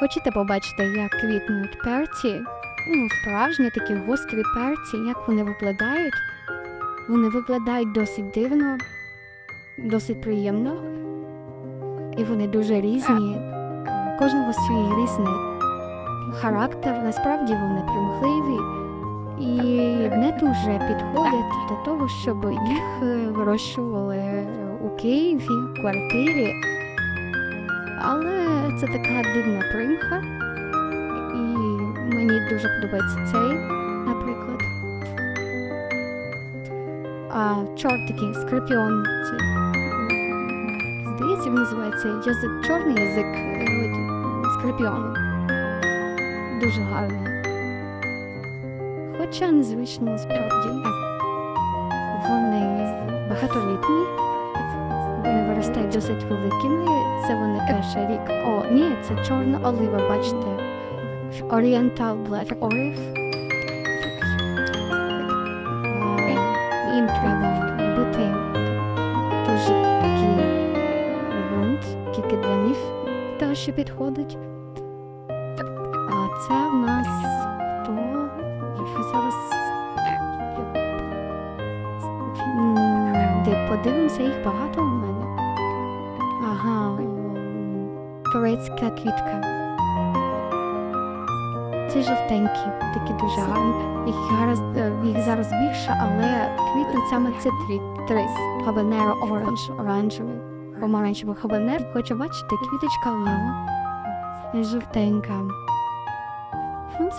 хочете побачити, як квітнуть перці, ну, справжні такі гострі перці, як вони виглядають. Вони виглядають досить дивно, досить приємно. І вони дуже різні. Кожного свій різний характер. Насправді вони примхливі і не дуже підходять для того, щоб їх вирощували у Києві, в квартирі. Але це така дивна примха. І мені дуже подобається цей, наприклад. А чорт такий скорпіон. Здається, він називається язик, чорний язик скорпіону. Дуже гарний. Хоча незвично справді. Вони багатолітні, вони виростають досить великими. Це вони перший рік. О, ні, це чорна олива, бачите. Oriental Black Olive. Їм треба робити дуже такий ґрунт, тільки для них те, що підходить. А це в нас хто? Зараз. Де подивимося, їх багато у мене. Ага. Турецька квітка. Це жовтенькі, такі дуже гарні. Їх зараз, е, їх зараз більше, але квітнуть саме ці три. три. Habanero orange, оранжевий, помаранчевий хабанер. Хочу бачити, квіточка нього. Жовтенька. Ну,